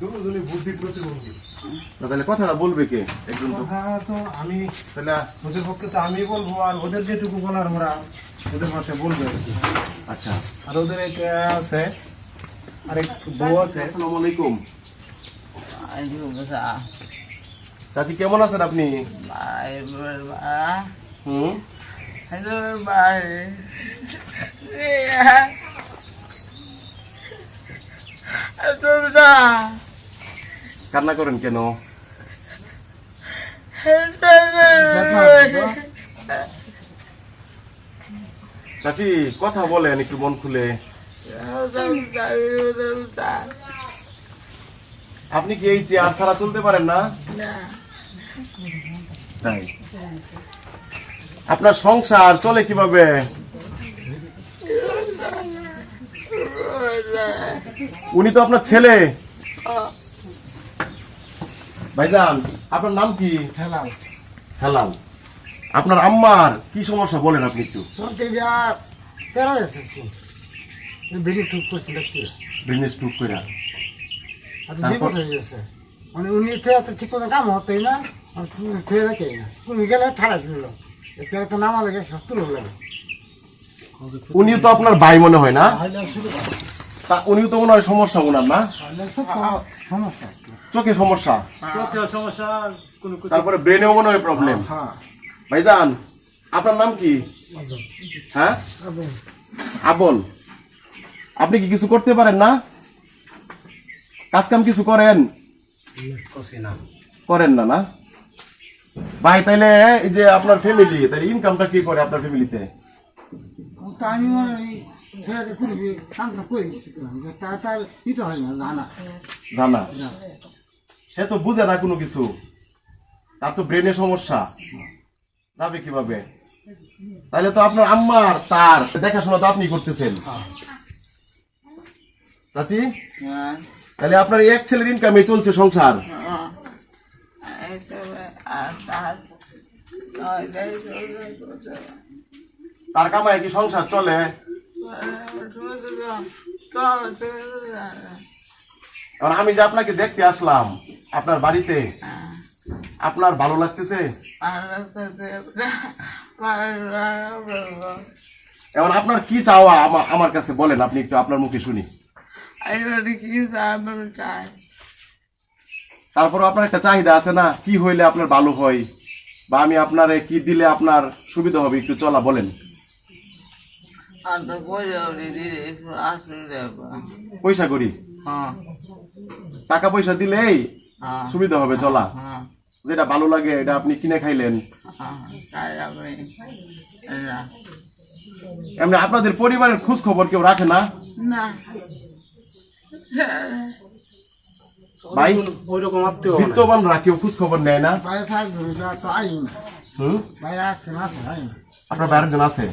দুজনে বুদ্ধি প্রতিবন্ধী। না, তাহলে কথাটা বলবে কে? একজন তো। কথা তো আমি তাহলে ওদের পক্ষে তো আমি বলব আর ওদের যেটুকু বলার ওরা ওদের ভাষায় বলবে আর কি। আচ্ছা। আর ওদের একটা আছে আর এক বউ আছে। আসসালামু আলাইকুম। চাচি কেমন আছেন আপনি? হুম? কান্না করেন কেন? চাচি, কথা বলেন, একটু মন খুলে। আপনি কি এই চেয়ার ছাড়া চলতে পারেন না? তাই। আপনার সংসার চলে কীভাবে? উনি তো আপনার ছেলে। ভাইজান আপনার নাম কি? হেলাল। হেলাল। আপনার আম্মার কি সমস্যা বলেন আপনি একটু। এসেছি ভিডিও ঠিক করছিল কি ব্রেনে স্ট্রোক করে। আর দুই তারপর? বছর হয়ে গেছে। মানে উনি তো ঠিক করে কাম হতোই না আর থেকে রাখেই না। তুমি গেলে ঠাড়া ছিল এসে একটা নামা লাগে সত্তর লাগে উনিও তো আপনার ভাই মনে হয় না। তা উনিও তো মনে হয় সমস্যা ওনার না? সমস্যা? চোখে সমস্যা তারপরে ব্রেনেও মনে হয় প্রবলেম হ্যাঁ ভাইজান আপনার নাম কি? হ্যাঁ? আবল। আপনি কি কিছু করতে পারেন না? কাজ কাম কিছু করেন? করেন না না? ভাই তাইলে এই যে আপনার ফ্যামিলি তাহলে ইনকামটা কি করে আপনার ফ্যামিলিতে আমি ছেলেকে করবি কামটা তার হয় না জানা। জানা সে তো বুঝে না কোনো কিছু। তার তো ব্রেনে সমস্যা। যাবে কীভাবে? তাহলে তো আপনার আম্মার তার দেখাশোনা তো আপনি করতেছেন। চাচি? তাহলে আপনার এক ছেলের ইনকামে চলছে সংসার। তার কামায় কি সংসার চলে? আমি যে আপনাকে দেখতে আসলাম, আপনার বাড়িতে, আপনার ভালো লাগতেছে? এখন আপনার কি চাওয়া আমার কাছে বলেন, আপনি একটু আপনার মুখে শুনি। তারপরে আপনার একটা চাহিদা আছে না? কি হইলে আপনার ভালো হয়? বা আমি আপনার কি দিলে আপনার সুবিধা হবে? একটু চলা বলেন। পয়সা করি? টাকা পয়সা দিলেই সুবিধা হবে চলা। যেটা ভালো লাগে এটা আপনি কিনে খাইলেন। এমনি আপনাদের পরিবারের খোঁজ খবর কেউ রাখে না? না। ভাই ওই রকম আত্মীয় বিত্তবানরা কেউ খোঁজ খবর নেয় না? না আপনার বাইরের জন আছে?